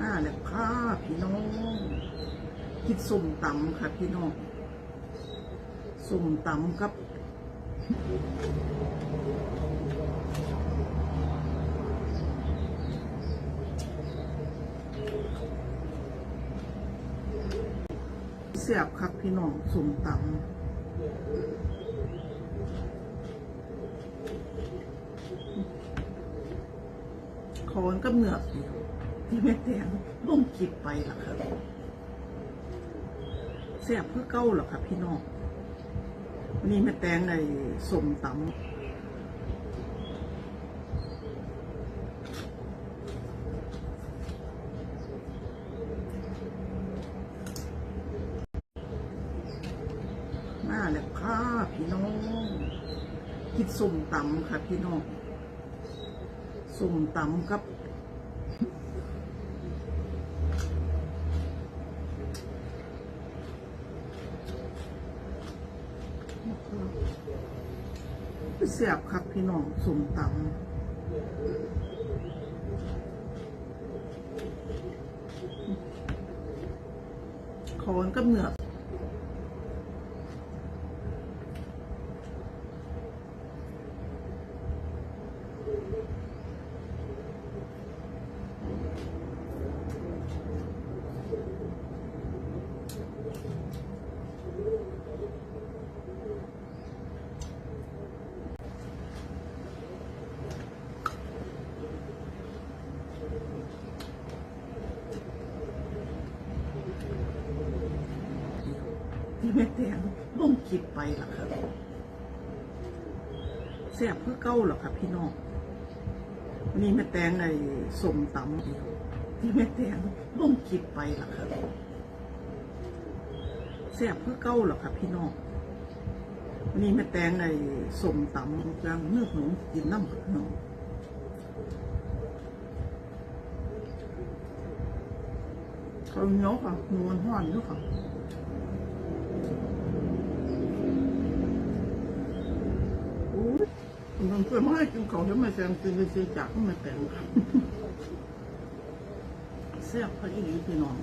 มาแล้วค่ะพี่น้องกินส้มตำค่ะพี่น้องส้มตำกับเสียบครับพี่น้องส้มตำคอนก็เหนือก ที่แม่แตงลงกิบไปล่ะครับเสียบเพื่อเก้าหรอครับพี่น้องวันนี้แม่แตงในสมตำมาแล้วค่ะพี่น้องกินส้มตำค่ะพี่น้องส้มตำกับ เสียบครับพี่น้องสมตำคอนก็เหนือกที่แม่แตงลงกิบไปล่ะครับเสียบเพื่อเก้าหรอครับพี่น้องนนี้แม่แตงในสมตำที่แม่แตงลงกิบไปล่ะครับเสียบเพื่อเก้าหรอครับพี่น้องนนี้แม่แตงในสมตำจังเนื้อหนูกินน้ำหนูเขาเหนียวค่ะนวลห้อนด้วยค่ะ โอ้ยมัน เพื่อนมาให้กินของเดี๋ยวมาแซงกินไปซื้อจากมาแต่งครับแซ่บพอดีพี่น้อง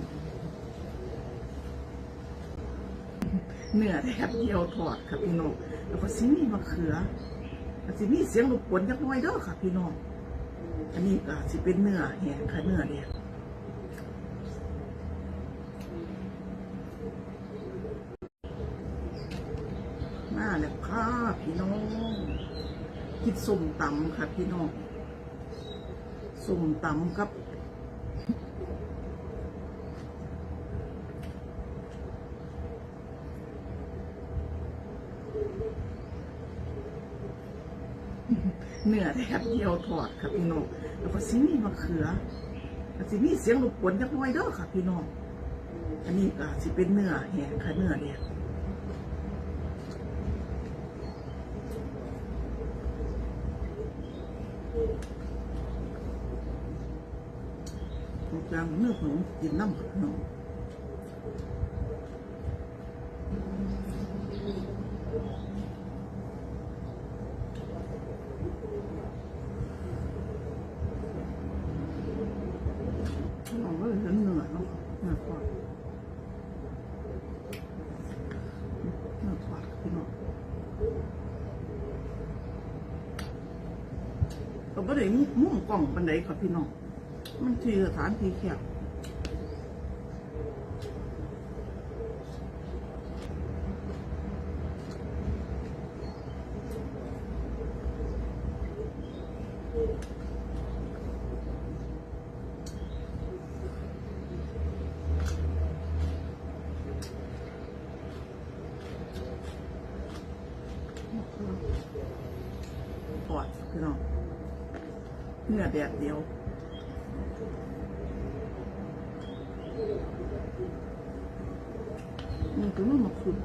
เนื้อแทบเดียวทอดครับพี่น้องแล้วก็ซิมีมะเขือแล้วสิมีเสียงรบกวนจักน่อยเด้อค่ะพี่น้องอันนี้ก็สิเป็นเนื้อแห้งค่ะเนื้อแดงมาแล้วค่ะพี่น้อง กินส้มตำค่ะ พี่น้องส้มตำกับเนื้อแทบเดียวทอดค่ะพี่น้องแล้วก็ซิมีมะเขือแล้วสิมีเสียงรบกวนจักน่อยเด้อค่ะ พี่น้องอันนี้ก็สิเป็นเนื้อแห้งค่ะเนื้อแดง จังเนื้อหนูกินน้ำหนูเราก็เห็นเนื้อเนาะเนื้อทอดเนื้อทอดพี่น้องเราไม่ได้มุ่งกล่องปันไดครับพี่น้อง มันที่สถานที่แคบปอดพี่น้องเนื้อแดดเดียว นี่ก็ไม่มาคุย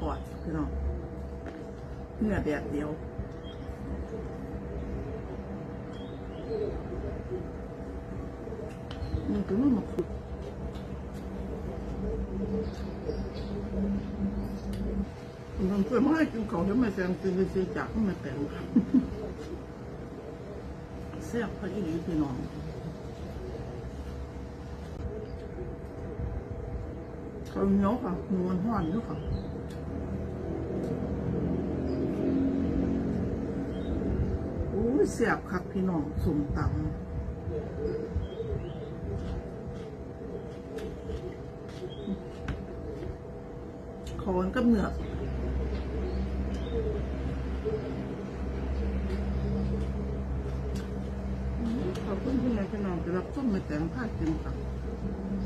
ปอดพี่น้องเนื้อแดดเดียว น ตัวนู้นมาขุดมันเพื่อมาให้กินของเดี๋ยวมาแซงกินซื้อจากมาแต่งแซ่บพอดีพี่น้องเขาเนียค่ะนวลห้อนอยู่ค่ะโอ้เสียบคักพี่น้องสมตำ คอนกับเนื้ออืมขอบคุณพี่นายพี่น้องจะรับส้มมาแต่งผ้ากินค่ะเดี๋ยวต้องดูครับพี่น้องเอาคือ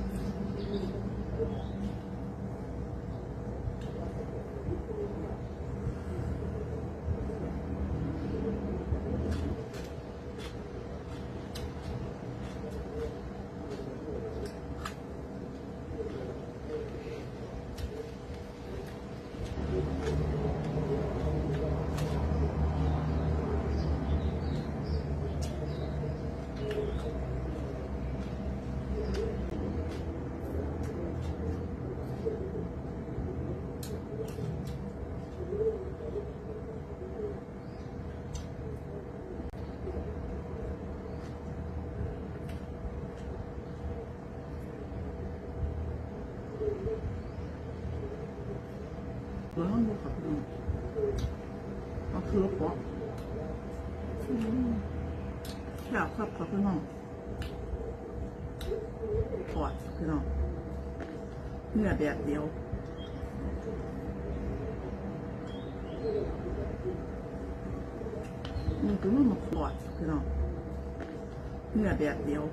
ปอกอืมแซ่บครับครับพี่น้องทอดพี่น้องเนื้อแดดเดียวนี่ตัวนู้นมาทอดพี่น้องเนื้อแดดเดียว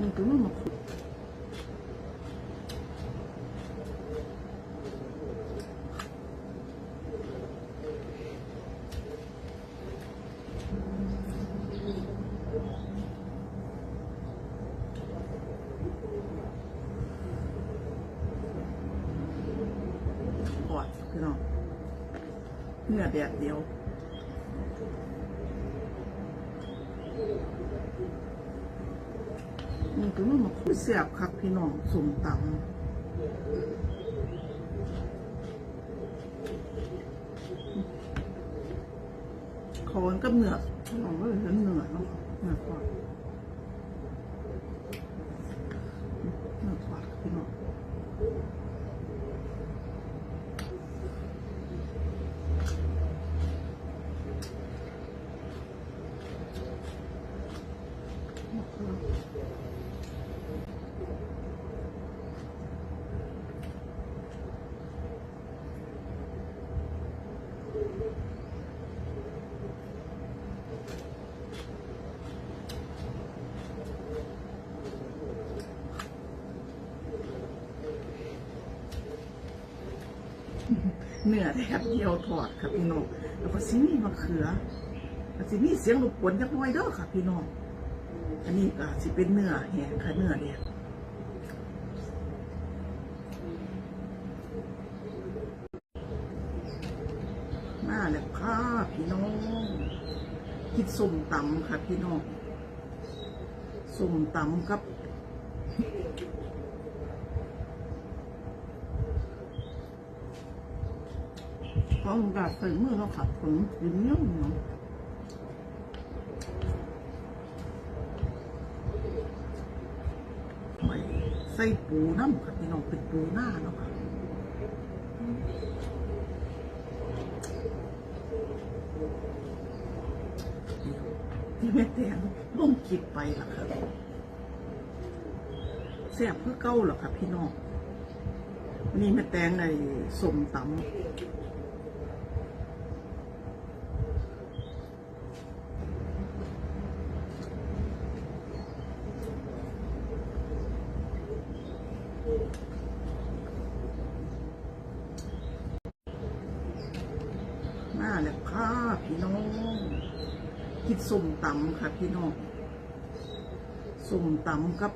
นี่ตัวนู้นมาขุดทอดพี่น้องเนื้อแดดเดียว นี่ตัวนู้นมาคุยเสียบคักพี่น้องสมตำคอนกับเหนื้อพี่น้องก็เลยเหนือเนาะเหนื้อทอดเหนื้อทอดพี่น้อง เนื้อแทบเดียวทอดครับพี่น้อง แล้วก็ซิมีมะเขือแล้วสิมีเสียงรบกวนจักหน่อยเด้อค่ะพี่น้อง อันนี้ก็สิเป็นเนื้อแห้งค่ะเนื้อแดดมาแล้วค่ะพี่น้องกินส้มตำค่ะพี่น้องส้มตำกับเพราะมันแบบใส่มือเราขัดผงกินเนื้อเนาะไป ใส่ปูน้ำครับพี่น้องเป็นปูหน้าเนาะที่แม่แตงลงกิบไปล่ะค่ะแซ่บเพื่อเก้าเหรอค่ะพี่น้องนี่แม่แตงในสมตำ แล้วค่ะพี่น้องกินส้มตำค่ะพี่น้องส้มตำกับ